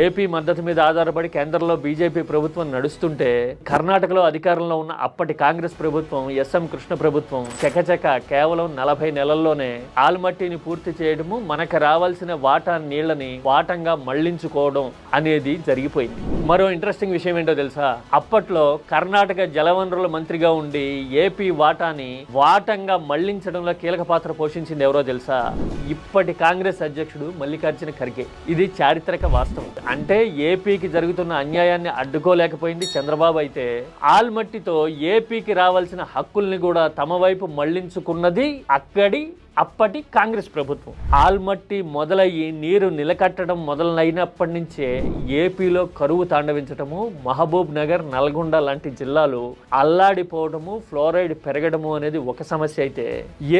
AP మద్దతు మీద ఆధారపడి కేంద్రంలో బీజేపీ ప్రభుత్వం నడుస్తుంటే కర్ణాటకలో అధికారంలో ఉన్న అప్పటి కాంగ్రెస్ ప్రభుత్వం ఎస్ఎం కృష్ణ ప్రభుత్వం చెకచెక కేవలం నలభై నెలల్లోనే ఆల్మట్టిని పూర్తి చేయడము మనకు రావాల్సిన వాటా నీళ్ళని వాటంగా మళ్ళించుకోవడం అనేది జరిగిపోయింది. మరో ఇంట్రెస్టింగ్ విషయం ఏంటో తెలుసా? అప్పట్లో కర్ణాటక జలవనరుల మంత్రిగా ఉండి ఏపీ వాటాని వాటంగా మళ్ళించడంలో కీలక పాత్ర పోషించింది ఎవరో తెలుసా? ఇప్పటి కాంగ్రెస్ అధ్యక్షుడు మల్లికార్జున ఖర్గే. ఇది చారిత్రక వాస్తవం. అంటే ఏపీకి జరుగుతున్న అన్యాయాన్ని అడ్డుకోలేకపోయింది చంద్రబాబు అయితే. ఆల్మట్టితో ఏపీకి రావాల్సిన హక్కుల్ని కూడా తమ వైపు మళ్ళించుకున్నది అక్కడి అప్పటి కాంగ్రెస్ ప్రభుత్వం. ఆల్మట్టి మొదలయ్యి నీరు నిలకట్టడం మొదలైనప్పటి నుంచే ఏపీలో కరువు తాండవించటము మహబూబ్ నగర్ నల్గొండ లాంటి జిల్లాలు అల్లాడిపోవడము ఫ్లోరైడ్ పెరగడము అనేది ఒక సమస్య అయితే.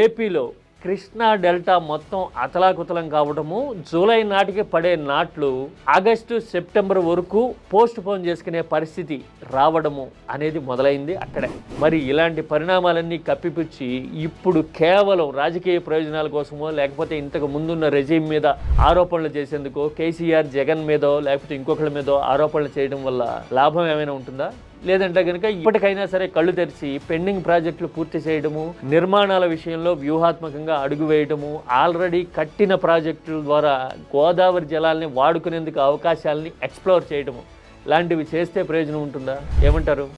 ఏపీలో కృష్ణా డెల్టా మొత్తం అతలాకుతలం కావడము జూలై నాటికి పడే నాట్లు ఆగస్టు సెప్టెంబర్ వరకు పోస్ట్ పోన్ చేసుకునే పరిస్థితి రావడము అనేది మొదలైంది అక్కడే. మరి ఇలాంటి పరిణామాలన్నీ కప్పిపుచ్చి ఇప్పుడు కేవలం రాజకీయ ప్రయోజనాల కోసమో లేకపోతే ఇంతకు ముందున్న రెజీమ్ మీద ఆరోపణలు చేసేందుకో కేసీఆర్ జగన్ మీదో లేకపోతే ఇంకొకళ్ళ మీదో ఆరోపణలు చేయడం వల్ల లాభం ఏమైనా ఉంటుందా? లేదంటే కనుక ఇప్పటికైనా సరే కళ్ళు తెరిచి పెండింగ్ ప్రాజెక్టులు పూర్తి చేయడము నిర్మాణాల విషయంలో వ్యూహాత్మకంగా అడుగు వేయడము ఆల్రెడీ కట్టిన ప్రాజెక్టుల ద్వారా గోదావరి జలాల్ని వాడుకునేందుకు అవకాశాలని ఎక్స్ప్లోర్ చేయడము. లాంటివి చేస్తే ప్రయోజనం ఉంటుందా? ఏమంటారు?